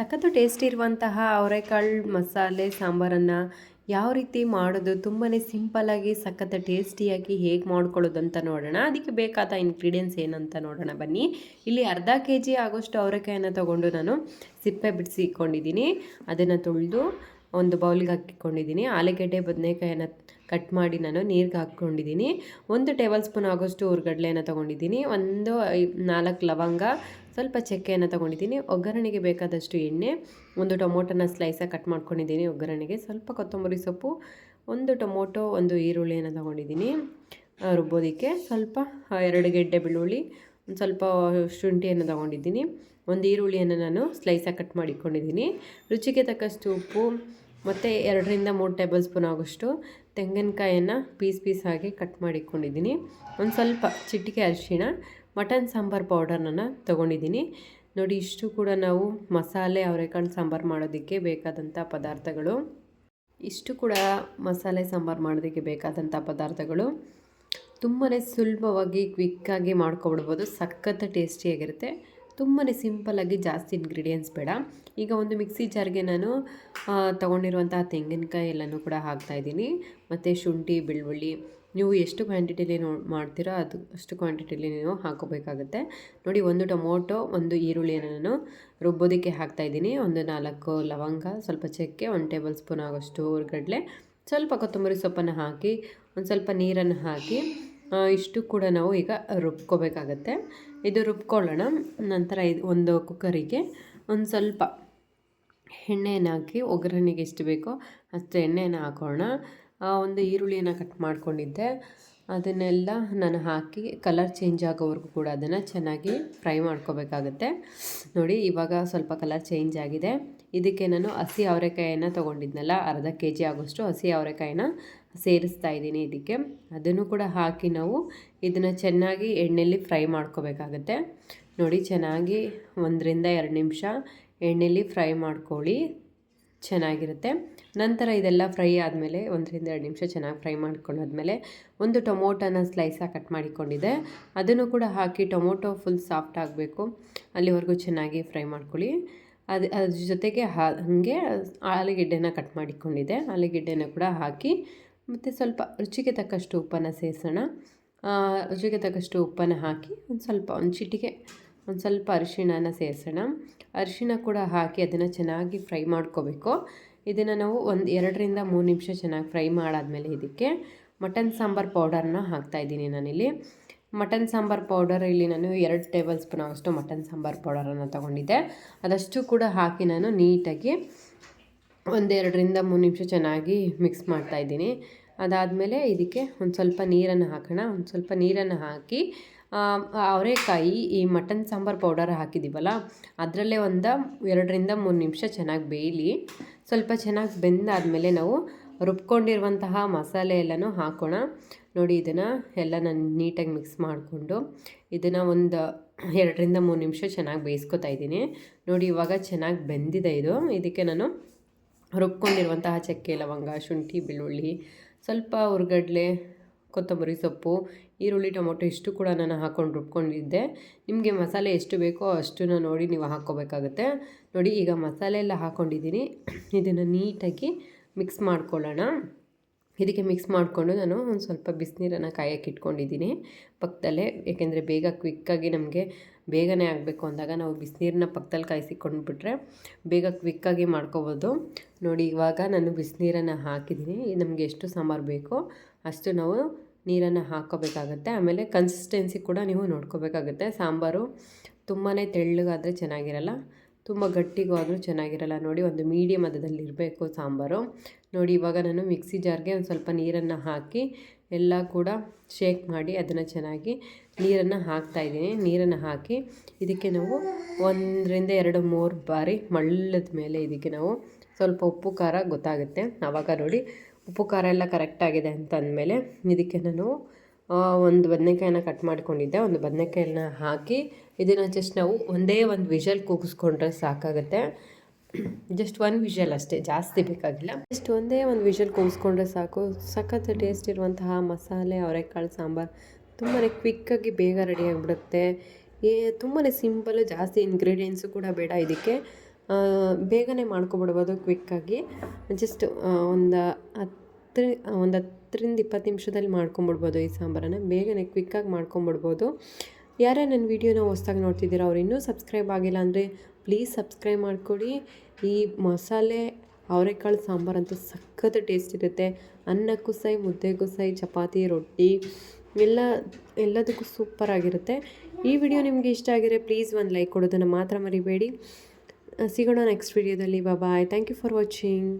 ಸಖತ್ತು ಟೇಸ್ಟ್ ಇರುವಂತಹ ಅವರೆಕಾಳು ಮಸಾಲೆ ಸಾಂಬಾರನ್ನು ಯಾವ ರೀತಿ ಮಾಡೋದು? ತುಂಬಾ ಸಿಂಪಲಾಗಿ ಸಖತ್ತು ಟೇಸ್ಟಿಯಾಗಿ ಹೇಗೆ ಮಾಡ್ಕೊಳ್ಳೋದು ಅಂತ ನೋಡೋಣ. ಅದಕ್ಕೆ ಬೇಕಾದ ಇಂಗ್ರೀಡಿಯೆಂಟ್ಸ್ ಏನಂತ ನೋಡೋಣ ಬನ್ನಿ. ಇಲ್ಲಿ ಅರ್ಧ ಕೆ ಜಿ ಆಗೋಷ್ಟು ಅವರೆಕಾಯನ್ನು ತೊಗೊಂಡು ನಾನು ಸಿಪ್ಪೆ ಬಿಡಿಸಿ ಇಟ್ಕೊಂಡಿದ್ದೀನಿ. ಅದನ್ನು ತೊಳೆದು ಒಂದು ಬೌಲ್ಗೆ ಹಾಕಿಕೊಂಡಿದ್ದೀನಿ ಆಲೂಗಡ್ಡೆ, ಬದನೆಕಾಯನ್ನು ಕಟ್ ಮಾಡಿ ನಾನು ನೀರಿಗೆ ಹಾಕ್ಕೊಂಡಿದ್ದೀನಿ. ಒಂದು ಟೇಬಲ್ ಸ್ಪೂನ್ ಆಗೋಷ್ಟು ಹುರ್ಗಡ್ಲೆಯನ್ನು ತೊಗೊಂಡಿದ್ದೀನಿ. ಒಂದು ನಾಲ್ಕು ಲವಂಗ ಸ್ವಲ್ಪ ಚಕ್ಕೆಯನ್ನು ತೊಗೊಂಡಿದ್ದೀನಿ. ಒಗ್ಗರಣೆಗೆ ಬೇಕಾದಷ್ಟು ಎಣ್ಣೆ, ಒಂದು ಟೊಮೊಟೊನ ಸ್ಲೈಸಾಗಿ ಕಟ್ ಮಾಡ್ಕೊಂಡಿದ್ದೀನಿ. ಒಗ್ಗರಣೆಗೆ ಸ್ವಲ್ಪ ಕೊತ್ತಂಬರಿ ಸೊಪ್ಪು, ಒಂದು ಟೊಮೊಟೊ, ಒಂದು ಈರುಳ್ಳಿಯನ್ನು ತೊಗೊಂಡಿದ್ದೀನಿ. ರುಬ್ಬೋದಕ್ಕೆ ಸ್ವಲ್ಪ ಎರಡು ಗೆಡ್ಡೆ ಬೆಳ್ಳುಳ್ಳಿ, ಒಂದು ಸ್ವಲ್ಪ ಶುಂಠಿಯನ್ನು ತೊಗೊಂಡಿದ್ದೀನಿ. ಒಂದು ಈರುಳ್ಳಿಯನ್ನು ನಾನು ಸ್ಲೈಸಾಗಿ ಕಟ್ ಮಾಡಿಕೊಂಡಿದ್ದೀನಿ. ರುಚಿಗೆ ತಕ್ಕಷ್ಟು ಉಪ್ಪು ಮತ್ತು ಎರಡರಿಂದ ಮೂರು ಟೇಬಲ್ ಸ್ಪೂನ್ ಆಗೋಷ್ಟು ತೆಂಗಿನಕಾಯನ್ನು ಪೀಸ್ ಪೀಸ್ ಆಗಿ ಕಟ್ ಮಾಡಿಕೊಂಡಿದ್ದೀನಿ. ಒಂದು ಸ್ವಲ್ಪ ಚಿಟಿಕೆ ಅರಿಶಿಣ, ಮಟನ್ ಸಾಂಬಾರು ಪೌಡರ್ನ ತೊಗೊಂಡಿದ್ದೀನಿ. ನೋಡಿ, ಇಷ್ಟು ಕೂಡ ನಾವು ಮಸಾಲೆ, ಅವರೆಕಾಳು ಸಾಂಬಾರು ಮಾಡೋದಕ್ಕೆ ಬೇಕಾದಂಥ ಪದಾರ್ಥಗಳು. ಇಷ್ಟು ಕೂಡ ಮಸಾಲೆ, ಸಾಂಬಾರು ಮಾಡೋದಕ್ಕೆ ಬೇಕಾದಂಥ ಪದಾರ್ಥಗಳು. ತುಂಬಾ ಸುಲಭವಾಗಿ ಕ್ವಿಕ್ಕಾಗಿ ಮಾಡ್ಕೊಬಿಡ್ಬೋದು. ಸಖತ್ ಟೇಸ್ಟಿಯಾಗಿರುತ್ತೆ ತುಂಬಾ ಸಿಂಪಲ್ಲಾಗಿ ಜಾಸ್ತಿ ಇಂಗ್ರೀಡಿಯೆಂಟ್ಸ್ ಬೇಡ. ಈಗ ಒಂದು ಮಿಕ್ಸಿ ಜಾರ್ಗೆ ನಾನು ತೊಗೊಂಡಿರುವಂತಹ ತೆಂಗಿನಕಾಯಿ ಎಲ್ಲನೂ ಕೂಡ ಹಾಕ್ತಾಯಿದ್ದೀನಿ ಮತ್ತು ಶುಂಠಿ, ಬೆಳ್ಳುಳ್ಳಿ, ನೀವು ಎಷ್ಟು ಕ್ವಾಂಟಿಟಿಲಿ ನೋ, ಮಾಡ್ತೀರೋ ಅದು, ಅಷ್ಟು ಕ್ವಾಂಟಿಟಿಲಿ ನೀವು ಹಾಕೋಬೇಕಾಗುತ್ತೆ. ನೋಡಿ, ಒಂದು ಟೊಮೊಟೊ, ಒಂದು ಈರುಳ್ಳಿಯನ್ನು ನಾನು ರುಬ್ಬೋದಕ್ಕೆ ಹಾಕ್ತಾಯಿದ್ದೀನಿ ಒಂದು ನಾಲ್ಕು ಲವಂಗ, ಸ್ವಲ್ಪ ಚಕ್ಕೆ, ಒಂದು ಟೇಬಲ್ ಸ್ಪೂನ್ ಆಗೋಷ್ಟು ಗಡ್ಲೆ ಸ್ವಲ್ಪ ಕೊತ್ತಂಬರಿ ಸೊಪ್ಪನ್ನು ಹಾಕಿ, ಒಂದು ಸ್ವಲ್ಪ ನೀರನ್ನು ಹಾಕಿ ಇಷ್ಟು ಕೂಡ ನಾವು ಈಗ ರುಬ್ಕೋಬೇಕಾಗತ್ತೆ. ಇದು ರುಬ್ಕೊಳ್ಳೋಣ. ನಂತರ ಇದು ಒಂದು ಕುಕ್ಕರಿಗೆ ಒಂದು ಸ್ವಲ್ಪ ಎಣ್ಣೆಯನ್ನು ಹಾಕಿ ಒಗ್ಗರಣೆಗೆ ಎಷ್ಟು ಬೇಕೋ ಅಷ್ಟು ಎಣ್ಣೆಯನ್ನು ಹಾಕೋಣ. ಒಂದು ಈರುಳ್ಳಿಯನ್ನು ಕಟ್ ಮಾಡ್ಕೊಂಡಿದ್ದೆ. ಅದನ್ನೆಲ್ಲ ನಾನು ಹಾಕಿ ಕಲರ್ ಚೇಂಜ್ ಆಗೋವರೆಗೂ ಕೂಡ ಅದನ್ನು ಚೆನ್ನಾಗಿ ಫ್ರೈ ಮಾಡ್ಕೋಬೇಕಾಗತ್ತೆ. ನೋಡಿ, ಇವಾಗ ಸ್ವಲ್ಪ ಕಲರ್ ಚೇಂಜ್ ಆಗಿದೆ. ಇದಕ್ಕೆ ನಾನು ಹಸಿ ಅವರೆಕಾಯನ್ನು ತೊಗೊಂಡಿದ್ನಲ್ಲ, ಅರ್ಧ ಕೆ ಜಿ ಆಗೋಷ್ಟು ಹಸಿ ಅವರೆಕಾಯಿನ ಸೇರಿಸ್ತಾ ಇದ್ದೀನಿ ಇದಕ್ಕೆ. ಅದನ್ನು ಕೂಡ ಹಾಕಿ ನಾವು ಇದನ್ನು ಚೆನ್ನಾಗಿ ಎಣ್ಣೆಯಲ್ಲಿ ಫ್ರೈ ಮಾಡ್ಕೋಬೇಕಾಗತ್ತೆ. ನೋಡಿ, ಚೆನ್ನಾಗಿ ಒಂದರಿಂದ ಎರಡು ನಿಮಿಷ ಎಣ್ಣೆಯಲ್ಲಿ ಫ್ರೈ ಮಾಡ್ಕೊಳ್ಳಿ, ಚೆನ್ನಾಗಿರುತ್ತೆ. ನಂತರ ಇದೆಲ್ಲ ಫ್ರೈ ಆದಮೇಲೆ ಒಂದರಿಂದ ಎರಡು ನಿಮಿಷ ಚೆನ್ನಾಗಿ ಫ್ರೈ ಮಾಡ್ಕೊಂಡಾದ್ಮೇಲೆ ಒಂದು ಟೊಮೊಟೊನ ಸ್ಲೈಸಾಗಿ ಕಟ್ ಮಾಡಿಕೊಂಡಿದೆ ಅದನ್ನು ಕೂಡ ಹಾಕಿ ಟೊಮೊಟೊ ಫುಲ್ ಸಾಫ್ಟ್ ಆಗಬೇಕು. ಅಲ್ಲಿವರೆಗೂ ಚೆನ್ನಾಗಿ ಫ್ರೈ ಮಾಡ್ಕೊಳ್ಳಿ. ಅದು, ಅದ್ರ ಜೊತೆಗೆ ಹಾಗೆ ಆಲೂಗೆಡ್ಡೆನ ಕಟ್ ಮಾಡಿಕೊಂಡಿದ್ದೆ. ಆಲೂಗೆಡ್ಡೆನ ಕೂಡ ಹಾಕಿ ಮತ್ತು ಸ್ವಲ್ಪ ರುಚಿಗೆ ತಕ್ಕಷ್ಟು ಉಪ್ಪನ್ನು ಸೇರಿಸೋಣ. ರುಚಿಗೆ ತಕ್ಕಷ್ಟು ಉಪ್ಪನ್ನು ಹಾಕಿ ಒಂದು ಸ್ವಲ್ಪ, ಒಂದು ಚಿಟಿಕೆ, ಒಂದು ಸ್ವಲ್ಪ ಅರಿಶಿಣನ ಸೇರಿಸೋಣ. ಅರಿಶಿಣ ಕೂಡ ಹಾಕಿ ಅದನ್ನು ಚೆನ್ನಾಗಿ ಫ್ರೈ ಮಾಡ್ಕೋಬೇಕು. ಇದನ್ನು ನಾವು ಒಂದು ಎರಡರಿಂದ ಮೂರು ನಿಮಿಷ ಚೆನ್ನಾಗಿ ಫ್ರೈ ಮಾಡಾದಮೇಲೆ ಇದಕ್ಕೆ ಮಟನ್ ಸಾಂಬಾರು ಪೌಡರ್ನ ಹಾಕ್ತಾಯಿದ್ದೀನಿ ನಾನಿಲ್ಲಿ. ಮಟನ್ ಸಾಂಬಾರು ಪೌಡರ್, ಇಲ್ಲಿ ನಾನು ಎರಡು ಟೇಬಲ್ ಸ್ಪೂನ್ ಅಷ್ಟು ಮಟನ್ ಸಾಂಬಾರು ಪೌಡರನ್ನು ತೊಗೊಂಡಿದ್ದೆ. ಅದಷ್ಟು ಕೂಡ ಹಾಕಿ ನಾನು ನೀಟಾಗಿ ಒಂದೆರಡರಿಂದ ಮೂರು ನಿಮಿಷ ಚೆನ್ನಾಗಿ ಮಿಕ್ಸ್ ಮಾಡ್ತಾಯಿದ್ದೀನಿ ಅದಾದಮೇಲೆ ಇದಕ್ಕೆ ಒಂದು ಸ್ವಲ್ಪ ನೀರನ್ನು ಹಾಕೋಣ. ಒಂದು ಸ್ವಲ್ಪ ನೀರನ್ನು ಹಾಕಿ ಅವರೆಕಾಯಿ ಈ ಮಟನ್ ಸಾಂಬಾರು ಪೌಡರ್ ಹಾಕಿದ್ದೀವಲ್ಲ, ಅದರಲ್ಲೇ ಒಂದು ಎರಡರಿಂದ ಮೂರು ನಿಮಿಷ ಚೆನ್ನಾಗಿ ಬೇಯಲಿ. ಸ್ವಲ್ಪ ಚೆನ್ನಾಗಿ ಬೆಂದಾದಮೇಲೆ ನಾವು ರುಬ್ಕೊಂಡಿರುವಂತಹ ಮಸಾಲೆ ಎಲ್ಲನೂ ಹಾಕೋಣ. ನೋಡಿ, ಇದನ್ನು ಎಲ್ಲ ನಾನು ನೀಟಾಗಿ ಮಿಕ್ಸ್ ಮಾಡಿಕೊಂಡು ಇದನ್ನು ಒಂದು ಎರಡರಿಂದ ಮೂರು ನಿಮಿಷ ಚೆನ್ನಾಗಿ ಬೇಯಿಸ್ಕೊತಾ ಇದ್ದೀನಿ. ನೋಡಿ, ಇವಾಗ ಚೆನ್ನಾಗಿ ಬೆಂದಿದೆ ಇದು. ಇದಕ್ಕೆ ನಾನು ರುಬ್ಕೊಂಡಿರುವಂತಹ ಚಕ್ಕೆ, ಲವಂಗ, ಶುಂಠಿ, ಬೆಳ್ಳುಳ್ಳಿ, ಸ್ವಲ್ಪ ಹುರ್ಗಡ್ಲೆ, ಕೊತ್ತಂಬರಿ ಸೊಪ್ಪು, ಈರುಳ್ಳಿ, ಟೊಮೊಟೊ ಇಷ್ಟು ಕೂಡ ನಾನು ಹಾಕ್ಕೊಂಡು ರುಬ್ಕೊಂಡಿದ್ದೆ. ನಿಮಗೆ ಮಸಾಲೆ ಎಷ್ಟು ಬೇಕೋ ಅಷ್ಟನ್ನು ನೋಡಿ ನೀವು ಹಾಕ್ಕೋಬೇಕಾಗುತ್ತೆ. ನೋಡಿ, ಈಗ ಮಸಾಲೆ ಎಲ್ಲ ಹಾಕ್ಕೊಂಡಿದ್ದೀನಿ ಇದನ್ನು ನೀಟಾಗಿ ಮಿಕ್ಸ್ ಮಾಡ್ಕೊಳ್ಳೋಣ. ಇದಕ್ಕೆ ಮಿಕ್ಸ್ ಮಾಡಿಕೊಂಡು ನಾನು ಒಂದು ಸ್ವಲ್ಪ ಬಿಸಿನೀರನ್ನು ಕಾಯಕ್ಕೆ ಇಟ್ಕೊಂಡಿದ್ದೀನಿ. ಪಕ್ಕದಲ್ಲೇ, ಏಕೆಂದರೆ ಬೇಗ ಕ್ವಿಕ್ಕಾಗಿ ನಮಗೆ ಬೇಗನೆ ಆಗಬೇಕು ಅಂದಾಗ ನಾವು ಬಿಸಿನೀರನ್ನ ಪಕ್ಕದಲ್ಲಿ ಕಾಯಿಸಿಕೊಂಡ್ಬಿಟ್ರೆ ಬೇಗ ಕ್ವಿಕ್ಕಾಗಿ ಮಾಡ್ಕೋಬೋದು. ನೋಡಿ, ಇವಾಗ ನಾನು ಬಿಸಿನೀರನ್ನು ಹಾಕಿದ್ದೀನಿ. ನಮಗೆ ಎಷ್ಟು ಸಾಂಬಾರು ಬೇಕೋ ಅಷ್ಟು ನಾವು ನೀರನ್ನು ಹಾಕ್ಕೋಬೇಕಾಗತ್ತೆ. ಆಮೇಲೆ ಕನ್ಸಿಸ್ಟೆನ್ಸಿ ಕೂಡ ನೀವು ನೋಡ್ಕೋಬೇಕಾಗತ್ತೆ. ಸಾಂಬಾರು ತುಂಬಾ ತೆಳ್ಳಗಾದರೆ ಚೆನ್ನಾಗಿರಲ್ಲ. ತುಂಬ ಗಟ್ಟಿಗೂ ಆದರೂ ಚೆನ್ನಾಗಿರಲ್ಲ. ನೋಡಿ, ಒಂದು ಮೀಡಿಯಮ್ ಅದದಲ್ಲಿ ಇರಬೇಕು ಸಾಂಬಾರು. ನೋಡಿ, ಇವಾಗ ನಾನು ಮಿಕ್ಸಿ ಜಾರ್ಗೆ ಒಂದು ಸ್ವಲ್ಪ ನೀರನ್ನು ಹಾಕಿ ಎಲ್ಲ ಕೂಡ ಶೇಕ್ ಮಾಡಿ ಅದನ್ನು ಚೆನ್ನಾಗಿ ನೀರನ್ನು ಹಾಕ್ತಾಯಿದ್ದೀನಿ ನೀರನ್ನು ಹಾಕಿ ಇದಕ್ಕೆ ನಾವು ಒಂದರಿಂದ ಎರಡು ಮೂರು ಬಾರಿ ಮಳ್ಳದ ಮೇಲೆ ಇದಕ್ಕೆ ನಾವು ಸ್ವಲ್ಪ ಉಪ್ಪು, ಖಾರ ಗೊತ್ತಾಗುತ್ತೆ. ಆವಾಗ ನೋಡಿ, ಉಪ್ಪು, ಖಾರ ಎಲ್ಲ ಕರೆಕ್ಟಾಗಿದೆ ಅಂತ ಅಂದಮೇಲೆ ಇದಕ್ಕೆ ನಾನು ಒಂದು ಬದನೆಕಾಯನ್ನ ಕಟ್ ಮಾಡಿಕೊಂಡಿದ್ದೆ. ಒಂದು ಬದನೆಕಾಯನ್ನ ಹಾಕಿ ಇದನ್ನು ಜಸ್ಟ್ ನಾವು ಒಂದೇ ಒಂದು ವಿಷಲ್ ಕೂಗಿಸ್ಕೊಂಡ್ರೆ ಸಾಕಾಗುತ್ತೆ. ಜಸ್ಟ್ ಒನ್ ವಿಷಲ್ ಅಷ್ಟೇ, ಜಾಸ್ತಿ ಬೇಕಾಗಿಲ್ಲ. ಜಸ್ಟ್ ಒಂದೇ ಒಂದು ವಿಷಲ್ ಕೂಗಿಸ್ಕೊಂಡ್ರೆ ಸಾಕು. ಸಖತ್ ಟೇಸ್ಟ್ ಇರುವಂತಹ ಮಸಾಲೆ, ಅವರೆಕಾಳು ಸಾಂಬಾರು ತುಂಬಾ ಕ್ವಿಕ್ಕಾಗಿ ಬೇಗ ರೆಡಿ ಆಗಿಬಿಡುತ್ತೆ. ಏ ತುಂಬಾ ಸಿಂಪಲ್ಲು ಜಾಸ್ತಿ ಇಂಗ್ರೀಡಿಯೆಂಟ್ಸು ಕೂಡ ಬೇಡ ಇದಕ್ಕೆ. ಬೇಗನೆ ಮಾಡ್ಕೊಬಿಡ್ಬೋದು ಕ್ವಿಕ್ಕಾಗಿ ಜಸ್ಟ್ ಒಂದು ಹತ್ತು ಒಂದು ಹತ್ತರಿಂದ ಇಪ್ಪತ್ತು ನಿಮಿಷದಲ್ಲಿ ಮಾಡ್ಕೊಂಬಿಡ್ಬೋದು ಈ ಸಾಂಬಾರನ್ನು. ಬೇಗನೆ ಕ್ವಿಕ್ಕಾಗಿ ಮಾಡ್ಕೊಂಬಿಡ್ಬೋದು. ಯಾರೇ ನನ್ನ ವೀಡಿಯೋನ ಹೊಸ್ದಾಗಿ ನೋಡ್ತಿದ್ದೀರಾ, ಅವ್ರು ಇನ್ನೂ ಸಬ್ಸ್ಕ್ರೈಬ್ ಆಗಿಲ್ಲ ಅಂದರೆ ಪ್ಲೀಸ್ ಸಬ್ಸ್ಕ್ರೈಬ್ ಮಾಡಿಕೊಡಿ. ಈ ಮಸಾಲೆ ಅವರೆಕಾಳು ಸಾಂಬಾರಂತೂ ಸಖತ್ ಟೇಸ್ಟ್ ಇರುತ್ತೆ. ಅನ್ನಕ್ಕೂ ಸೈ ಮುದ್ದೆಗೂ ಸೈ ಚಪಾತಿ, ರೊಟ್ಟಿ, ಎಲ್ಲ, ಎಲ್ಲದಕ್ಕೂ ಸೂಪರಾಗಿರುತ್ತೆ ಈ ವಿಡಿಯೋ ನಿಮಗೆ ಇಷ್ಟ ಆಗಿದ್ರೆ ಪ್ಲೀಸ್ ಒಂದು ಲೈಕ್ ಕೊಡೋದನ್ನು ಮಾತ್ರ ಮರಿಬೇಡಿ. ಸಿಗೋಣ ನೆಕ್ಸ್ಟ್ ವಿಡಿಯೋದಲ್ಲಿ. Bye bye thank you for watching